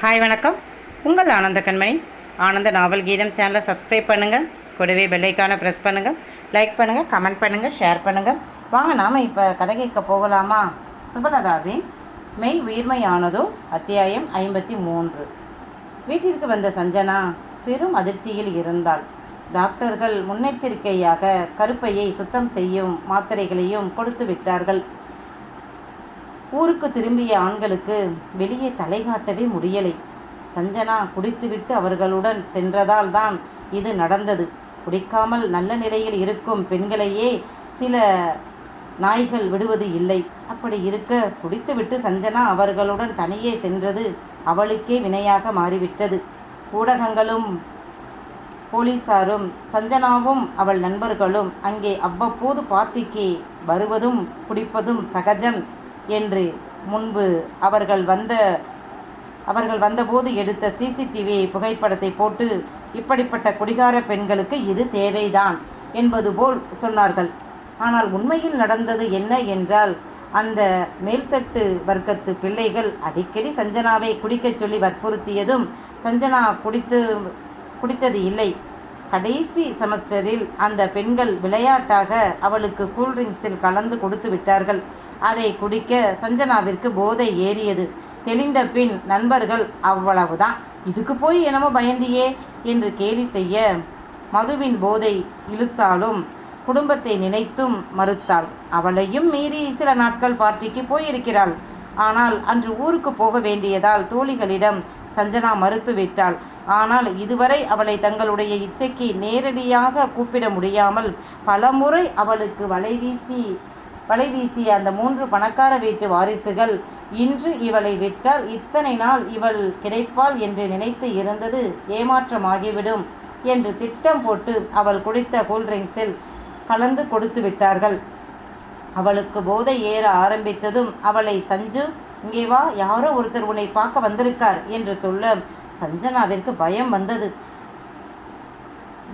Hi வணக்கம். உங்கள் ஆனந்த கண்மணி. ஆனந்த நாவல் கீதம் சேனலை சப்ஸ்கிரைப் பண்ணுங்கள் கூடவே பெல்லைக்கான ப்ரெஸ் பண்ணுங்கள் லைக் பண்ணுங்கள் கமெண்ட் பண்ணுங்கள் ஷேர் பண்ணுங்கள் வாங்க நாம் இப்போ கதை கேட்க போகலாமா? சுபலதாவின் மெய் உயிர்மையானதோ அத்தியாயம் ஐம்பத்தி மூன்று. வீட்டிற்கு வந்த சஞ்சனா பெரும் அதிர்ச்சியில் இருந்தாள். டாக்டர்கள் முன்னெச்சரிக்கையாக கருப்பையை சுத்தம் செய்யும் மாத்திரைகளையும் கொடுத்து விட்டார்கள். ஊருக்கு திரும்பிய ஆண்களுக்கு வெளியே தலை காட்டவே முடியலை. சஞ்சனா குடித்துவிட்டு அவர்களுடன் சென்றதால் தான் இது நடந்தது. குடிக்காமல் நல்ல நிலையில் இருக்கும் பெண்களையே சில நாய்கள் விடுவது இல்லை. அப்படி இருக்க குடித்துவிட்டு சஞ்சனா அவர்களுடன் தனியே சென்றது அவளுக்கே வினையாக மாறிவிட்டது. ஊடகங்களும் போலீசாரும் சஞ்சனாவும் அவள் நண்பர்களும் அங்கே அவ்வப்போது பார்ட்டிக்கு வருவதும் குடிப்பதும் சகஜம். என்று முன்பு அவர்கள் வந்த அவர்கள் வந்தபோது எடுத்த சிசிடிவி புகைப்படத்தை போட்டு இப்படிப்பட்ட குடிகார பெண்களுக்கு இது தேவைதான் என்பது போல் சொன்னார்கள். ஆனால் உண்மையில் நடந்தது என்ன என்றால் அந்த மேல்தட்டு வர்க்கத்து பிள்ளைகள் அடிக்கடி சஞ்சனாவை குடிக்கச் சொல்லி வற்புறுத்தியதும் சஞ்சனா குடித்து குடித்தது இல்லை. கடைசி செமஸ்டரில் அந்த பெண்கள் விளையாட்டாக அவளுக்கு கூல்ட்ரிங்க்ஸில் கலந்து கொடுத்து விட்டார்கள். அதை குடிக்க சஞ்சனாவிற்கு போதை ஏறியது. தெளிந்த பின் நண்பர்கள் அவ்வளவுதான். இதுக்கு போய் என்னமோ பயந்தியே என்று கேலி செய்ய மதுவின் போதை இழுத்தாலும் குடும்பத்தை நினைத்தும் மறுத்தாள். அவளையும் மீறி சில நாட்கள் பார்ட்டிக்கு போயிருக்கிறாள். ஆனால் அன்று ஊருக்கு போக வேண்டியதால் தோழிகளிடம் சஞ்சனா மறுத்துவிட்டாள் ஆனால் இதுவரை அவளை தங்களுடைய இச்சைக்கு நேரடியாக கூப்பிட முடியாமல் பலமுறை அவளுக்கு வலைவீசி வலை வீசிய அந்த மூன்று பணக்கார வீட்டு வாரிசுகள் இன்று இவளை விட்டால் இத்தனை நாள் இவள் கிடைப்பாள் என்று நினைத்து இருந்தது ஏமாற்றமாகிவிடும் என்று திட்டம் போட்டு அவள் குடித்த கூல்ட்ரிங்க்ஸில் கலந்து கொடுத்து விட்டார்கள். அவளுக்கு போதை ஏற ஆரம்பித்ததும் அவளை சஞ்சு இங்கே வா யாரோ ஒருத்தர் உன்னை பார்க்க வந்திருக்கார் என்று சொல்ல சஞ்சனாவிற்கு பயம் வந்தது.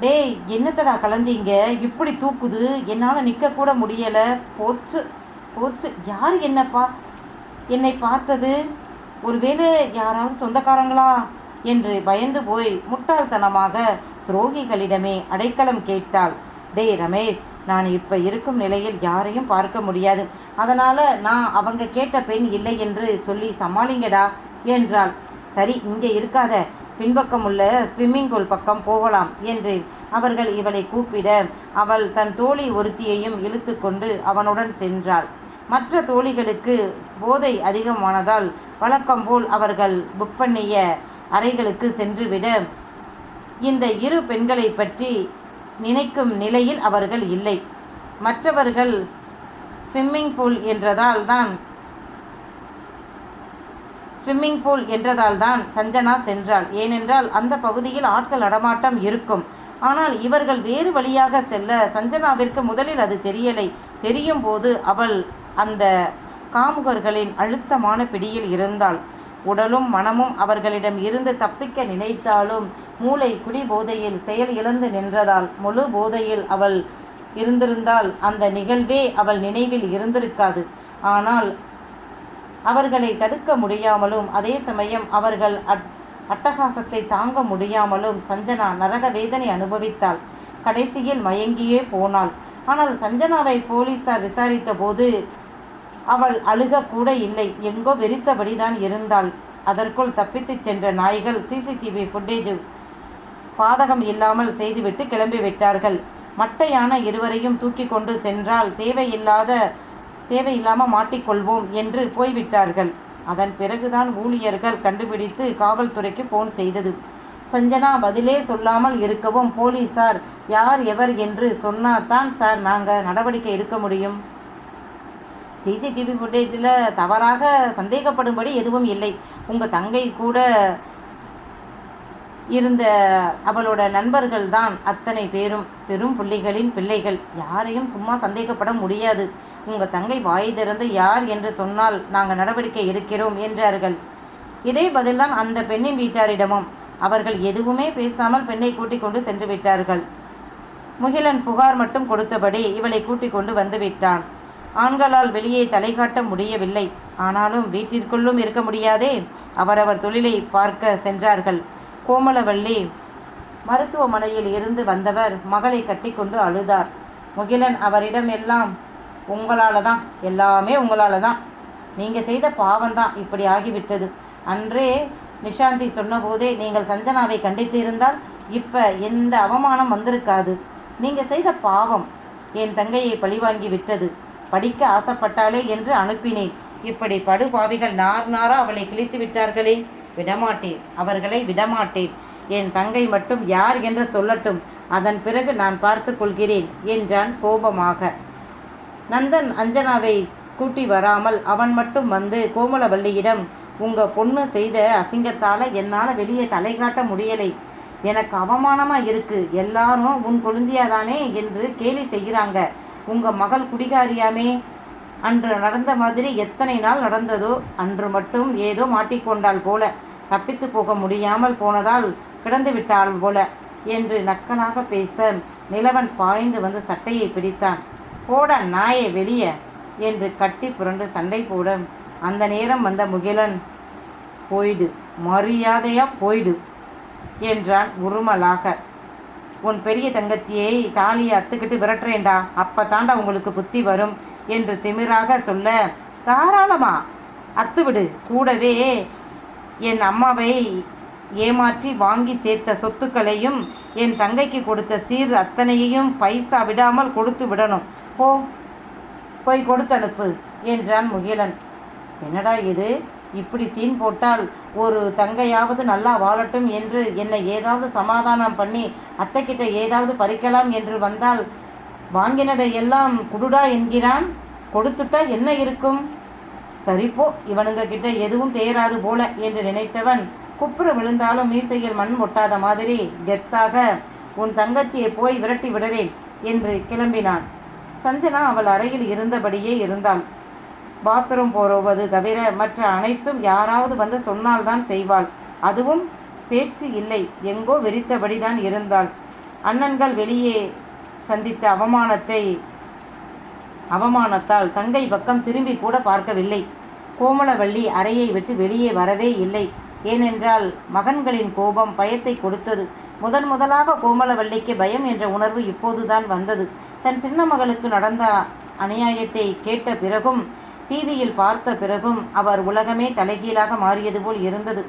டேய் என்னத்தடா கலந்தீங்க? இப்படி தூக்குது. என்னால் நிற்கக்கூட முடியலை. போச்சு போச்சு. யார் என்னப்பா? என்னை பார்த்தது? ஒருவேளை யாராவது சொந்தக்காரங்களா? என்று பயந்து போய் முட்டாள்தனமாக துரோகிகளிடமே அடைக்கலம் கேட்டாள். டேய் ரமேஷ் நான் இப்போ இருக்கும் நிலையில் யாரையும் பார்க்க முடியாது. அதனால் நான் அவங்க கேட்ட பெண் இல்லை என்று சொல்லி சமாளிங்கடா என்றாள். சரி இங்கே இருக்காத. பின்பக்கம் உள்ள ஸ்விம்மிங் பூல் பக்கம் போகலாம் என்று அவர்கள் இவளை கூப்பிட அவள் தன் தோழி ஒருத்தியையும் இழுத்து கொண்டு அவனுடன் சென்றாள். மற்ற தோழிகளுக்கு போதை அதிகமானதால் வழக்கம் போல் அவர்கள் புக் பண்ணிய அறைகளுக்கு சென்றுவிட இந்த இரு பெண்களை பற்றி நினைக்கும் நிலையில் அவர்கள் இல்லை. மற்றவர்கள் ஸ்விம்மிங் பூல் என்றதால் தான் ஸ்விம்மிங் பூல் என்றதால் தான் சஞ்சனா சென்றாள். ஏனென்றால் அந்த பகுதியில் ஆட்கள் நடமாட்டம் இருக்கும். ஆனால் இவர்கள் வேறு வழியாக செல்ல சஞ்சனாவிற்கு முதலில் அது தெரியலை. தெரியும் போது அவள் அந்த காமுகர்களின் அழுத்தமான பிடியில் இருந்தாள். உடலும் மனமும் அவர்களிடம் இருந்து தப்பிக்க நினைத்தாலும் மூளை குடி போதையில் செயல் இழந்து நின்றதால் முழு போதையில் அவள் இருந்திருந்தால் அந்த நிகழ்வே அவள் நினைவில் இருந்திருக்காது. ஆனால் அவர்களை தடுக்க முடியாமலும் அதே சமயம் அவர்கள் அட் அட்டகாசத்தை தாங்க முடியாமலும் சஞ்சனா நரக வேதனை அனுபவித்தாள். கடைசியில் மயங்கியே போனாள். ஆனால் சஞ்சனாவை போலீசார் விசாரித்த போது அவள் அழுக கூட இல்லை. எங்கோ வெறித்தபடிதான் இருந்தாள். அதற்குள் தப்பித்துச் சென்ற நாய்கள் சிசிடிவி ஃபுட்டேஜ் பாதகம் இல்லாமல் செய்துவிட்டு கிளம்பிவிட்டார்கள். மட்டையான இருவரையும் தூக்கி கொண்டு சென்றால் தேவையில்லாத தேவையில்லாமல் மாட்டிக்கொள்வோம் என்று போய்விட்டார்கள். அதன் பிறகுதான் ஊழியர்கள் கண்டுபிடித்து காவல்துறைக்கு ஃபோன் செய்தது. சஞ்சனா பதிலே சொல்லாமல் இருக்கவும் போலீசார் யார் எவர் என்று சொன்னாதான் சார் நாங்கள் நடவடிக்கை எடுக்க முடியும். சிசிடிவி ஃபுட்டேஜில் தவறாக சந்தேகப்படும்படி எதுவும் இல்லை. உங்கள் தங்கை கூட இருந்த அவளோட நண்பர்கள் தான் அத்தனை பேரும் பெரும் புள்ளிகளின் பிள்ளைகள். யாரையும் சும்மா சந்தேகப்பட முடியாது. உங்கள் தங்கை வாய் திறந்து யார் என்று சொன்னால் நாங்கள் நடவடிக்கை எடுக்கிறோம் என்றார்கள். இதே பதில்தான் அந்த பெண்ணின் வீட்டாரிடமும். அவர்கள் எதுவுமே பேசாமல் பெண்ணை கூட்டிக் கொண்டு சென்று விட்டார்கள். முகிலன் புகார் மட்டும் கொடுத்தபடி இவளை கூட்டிக் கொண்டு வந்து விட்டான். ஆண்களால் வெளியே தலை காட்ட முடியவில்லை. ஆனாலும் வீட்டிற்குள்ளும் இருக்க முடியாதே. அவரவர் தொழிலை பார்க்க சென்றார்கள். கோமலவள்ளி மருத்துவமனையில் இருந்து வந்தவர் மகளை கட்டிக்கொண்டு அழுதார். முகிலன் அவரிடம் எல்லாம் உங்களால தான் எல்லாமே உங்களால தான் நீங்கள் செய்த பாவம்தான் இப்படி ஆகிவிட்டது. அன்றே நிஷாந்தி சொன்னபோதே நீங்கள் சஞ்சனாவை கண்டித்திருந்தால் இப்போ எந்த அவமானம் வந்திருக்காது. நீங்கள் செய்த பாவம் என் தங்கையை பழிவாங்கி விட்டது. படிக்க ஆசைப்பட்டாளே என்று அனுப்பினேன். இப்படி படுபாவிகள் நார் நாரா அவளை கிழித்து விட்டார்களே. விடமாட்டேன். அவர்களை விடமாட்டேன். என் தங்கை மட்டும் யார் என்று சொல்லட்டும். அதன் பிறகு நான் பார்த்து கொள்கிறேன் என்றான் கோபமாக. நந்தன் அஞ்சனாவை கூட்டி வராமல் அவன் மட்டும் வந்து கோமலவல்லியிடம் உங்க பொண்ணு செய்த அசிங்கத்தால் என்னால் வெளியே தலை காட்ட முடியலை. எனக்கு அவமானமாக இருக்கு. எல்லாரும் உன் கொழுந்தியாதானே? என்று கேலி செய்கிறாங்க. உங்கள் மகள் குடிகாரியாமே அன்று நடந்த மாதிரி எத்தனை நாள் நடந்ததோ அன்று மட்டும் ஏதோ மாட்டிக்கொண்டாள் போல. தப்பித்து போக முடியாமல் போனதால் கிடந்து விட்டாள் போல என்று நக்கலாக பேச நிலவன் பாய்ந்து வந்து சட்டையை பிடித்தான். போட நாயே வெளியே என்று கட்டி புரண்டு சண்டை போட அந்த நேரம் வந்த முகிலன் போயிடு மரியாதையா போயிடு என்றான் உருமலாக. உன் பெரிய தங்கச்சியை தாலியை அத்துக்கிட்டு விரட்டுறேன்டா அப்போ தாண்டா உங்களுக்கு புத்தி வரும் என்று திமிராக சொல்ல தாராளமா அத்துவிடு கூடவே என் அம்மாவை ஏமாற்றி வாங்கி சேர்த்த சொத்துக்களையும் என் தங்கைக்கு கொடுத்த சீர் அத்தனையையும் பைசா விடாமல் கொடுத்து விடணும். போ போய் கொடுத்து அனுப்பு என்றான் முகிலன். என்னடா இது? இப்படி சீன் போட்டால் ஒரு தங்கையாவது நல்லா வாழட்டும் என்று என்னை ஏதாவது சமாதானம் பண்ணி அத்தைக்கிட்ட ஏதாவது பறிக்கலாம் என்று வந்தால் வாங்கினதை எல்லாம் குடுடா என்கிறான். கொடுத்துட்டா என்ன இருக்கும்? சரிப்போ இவனுங்க கிட்ட எதுவும் தேராது போல என்று நினைத்தவன் குப்புற விழுந்தாலும் மீசையில் மண் ஒட்டாத மாதிரி கெத்தாக உன் தங்கச்சியை போய் விரட்டி விடுறேன் என்று கிளம்பினான். சஞ்சனா அவள் அறையில் இருந்தபடியே இருந்தாள். பாத்ரூம் போவது தவிர மற்ற அனைத்தும் யாராவது வந்து சொன்னால்தான் செய்வாள். அதுவும் பேச்சு இல்லை எங்கோ வெறித்தபடிதான் இருந்தாள். அண்ணன்கள் வெளியே சந்தித்த அவமானத்தை அவமானத்தால் தங்கை பக்கம் திரும்பி கூட பார்க்கவில்லை. கோமலவள்ளி அறையை விட்டு வெளியே வரவே இல்லை. ஏனென்றால் மகன்களின் கோபம் பயத்தை கொடுத்தது. முதன் முதலாக கோமலவள்ளிக்கு பயம் என்ற உணர்வு இப்போதுதான் வந்தது. தன் சின்ன மகளுக்கு நடந்த அநியாயத்தை கேட்ட பிறகும் டிவியில் பார்த்த பிறகும் அவர் உலகமே தலைகீழாக மாறியது போல் இருந்தது.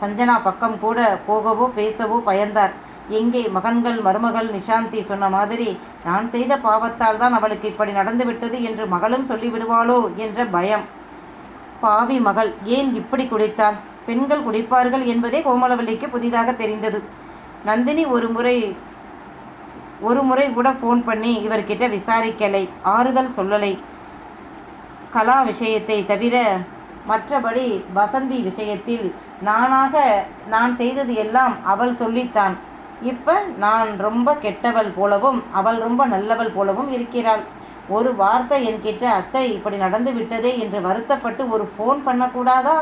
சஞ்சனா பக்கம் கூட போகவோ பேசவோ பயந்தார். எங்கே மகன்கள் மருமகள் நிஷாந்தி சொன்ன மாதிரி நான் செய்த பாவத்தால் தான் அவளுக்கு இப்படி நடந்துவிட்டது என்று மகளும் சொல்லிவிடுவாளோ என்ற பயம். பாவி மகள் ஏன் இப்படி குடித்தாள்? பெண்கள் குடிப்பார்கள் என்பதே கோமலவல்லிக்கு புதிதாக தெரிந்தது. நந்தினி ஒரு முறை ஒரு முறை கூட ஃபோன் பண்ணி இவர்கிட்ட விசாரிக்கலை ஆறுதல் சொல்லலை. கலா விஷயத்தை தவிர மற்றபடி வசந்தி விஷயத்தில் நானாக நான் செய்தது எல்லாம் அவள் சொல்லித்தான். இப்போ நான் ரொம்ப கெட்டவள் போலவும் அவள் ரொம்ப நல்லவள் போலவும் இருக்கிறாள். ஒரு வார்த்தை என்கிட்ட அத்தை இப்படி நடந்து விட்டதே என்று வருத்தப்பட்டு ஒரு ஃபோன் பண்ணக்கூடாதா?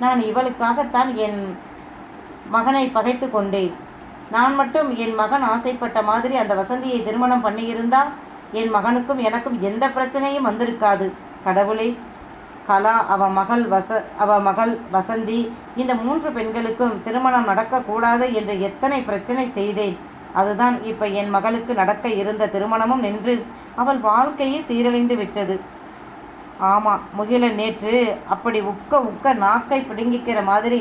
நான் இவளுக்காகத்தான் என் மகனை பகைத்து கொண்டேன். நான் மட்டும் என் மகன் ஆசைப்பட்ட மாதிரி அந்த வசந்தியை திருமணம் பண்ணியிருந்தா என் மகனுக்கும் எனக்கும் எந்த பிரச்சனையும் வந்திருக்காது. கடவுளே கலா அவ மகள் வச அவ மகள் வசந்தி இந்த மூன்று பெண்களுக்கும் திருமணம் நடக்கக்கூடாது என்று எத்தனை பிரச்சனை செய்தேன். அதுதான் இப்போ என் மகளுக்கு நடக்க இருந்த திருமணமும் நின்று அவள் வாழ்க்கையே சீரழிந்து விட்டது. ஆமாம் முகிலன் நேற்று அப்படி உக்க உக்க நாக்கை பிடுங்கிக்கிற மாதிரி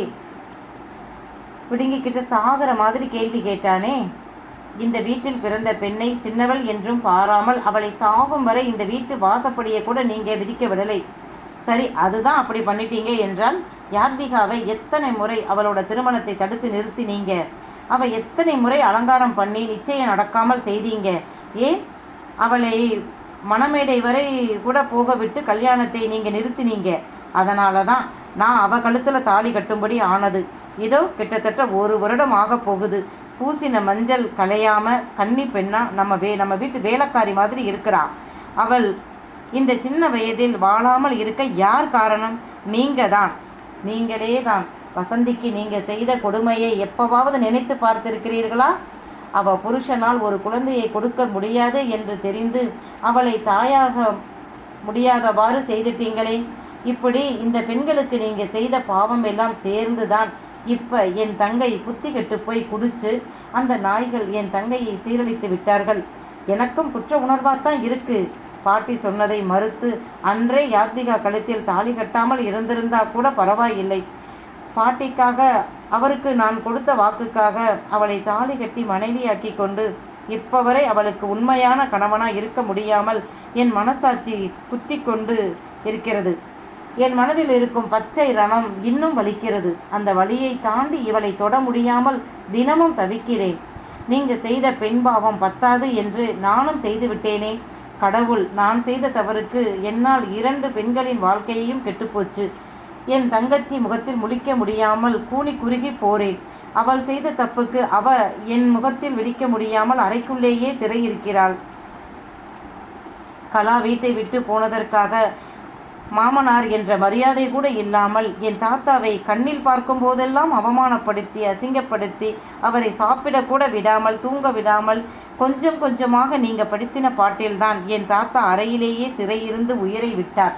பிடுங்கிக்கிட்டு சாகிற மாதிரி கேள்வி கேட்டானே. இந்த வீட்டில் பிறந்த பெண்ணை சின்னவள் என்றும் பாராமல் அவளை சாகும் வரை இந்த வீட்டு வாசப்படியை கூட நீங்கள் விதிக்க விடலை. சரி அதுதான் அப்படி பண்ணிட்டீங்க என்றால் யாத்விகாவை எத்தனை முறை அவளோட திருமணத்தை தடுத்து நிறுத்தினீங்க? அவள் எத்தனை முறை அலங்காரம் பண்ணி நிச்சயம் நடக்காமல் செய்தீங்க? ஏன்? அவளை மணமேடை வரை கூட போக விட்டு கல்யாணத்தை நீங்கள் நிறுத்தினீங்க. அதனால தான் நான் அவ கழுத்தில் தாலி கட்டும்படி ஆனது. இதோ கிட்டத்தட்ட ஒரு வருடம் ஆக போகுது. பூசின மஞ்சள் கலையாம கன்னி பெண்ணா நம்ம வே நம்ம வீட்டு வேலைக்காரி மாதிரி இருக்கிறா. அவள் இந்த சின்ன வயதில் வாழாமல் இருக்க யார் காரணம்? நீங்க தான் நீங்களே தான் வசந்திக்கு நீங்கள் செய்த கொடுமையை எப்பவாவது நினைத்து பார்த்திருக்கிறீர்களா? அவ புருஷனால் ஒரு குழந்தையை கொடுக்க முடியாது என்று தெரிந்து அவளை தாயாக முடியாதவாறு செய்துட்டீங்களே. இப்படி இந்த பெண்களுக்கு நீங்கள் செய்த பாவம் எல்லாம் சேர்ந்து தான் இப்போ என் தங்கை புத்தி கெட்டு போய் குடிச்சு அந்த நாய்கள் என் தங்கையை சீரழித்து விட்டார்கள். எனக்கும் குற்ற உணர்வாகத்தான் இருக்கு. பாட்டி சொன்னதை மறுத்து அன்றே யாத்விகா கழுத்தில் தாலி கட்டாமல் இருந்திருந்தா கூட பரவாயில்லை. பாட்டிக்காக அவருக்கு நான் கொடுத்த வாக்குக்காக அவளை தாலி கட்டி மனைவியாக்கி கொண்டு இப்ப வரை அவளுக்கு உண்மையான கணவனாக இருக்க முடியாமல் என் மனசாட்சி குத்தி கொண்டு இருக்கிறது. என் மனதில் இருக்கும் பச்சை ரணம் இன்னும் வலிக்கிறது. அந்த வழியை தாண்டி இவளை தொட முடியாமல் தினமும் தவிக்கிறேன். நீங்கள் செய்த பெண்பாவம் பத்தாது என்று நானும் செய்துவிட்டேனே கடவுள் நான் செய்த தவறுக்கு என்னால் இரண்டு பெண்களின் வாழ்க்கையையும் கெட்டுப்போச்சு. என் தங்கச்சி முகத்தில் முழிக்க முடியாமல் கூனி குறுகி போறேன். அவள் செய்த தப்புக்கு அவ என் முகத்தில் விழிக்க முடியாமல் அறைக்குள்ளேயே சிறையிருக்கிறாள். கலா வீட்டை விட்டு போனதற்காக மாமனார் என்ற மரியாதை கூட இல்லாமல் என் தாத்தாவை கண்ணில் பார்க்கும் போதெல்லாம் அவமானப்படுத்தி அசிங்கப்படுத்தி அவரை சாப்பிடக்கூட விடாமல் தூங்க விடாமல் கொஞ்சம் கொஞ்சமாக நீங்க படித்தின பாட்டில்தான் என் தாத்தா அறையிலேயே சிறையிருந்து உயிரை விட்டார்.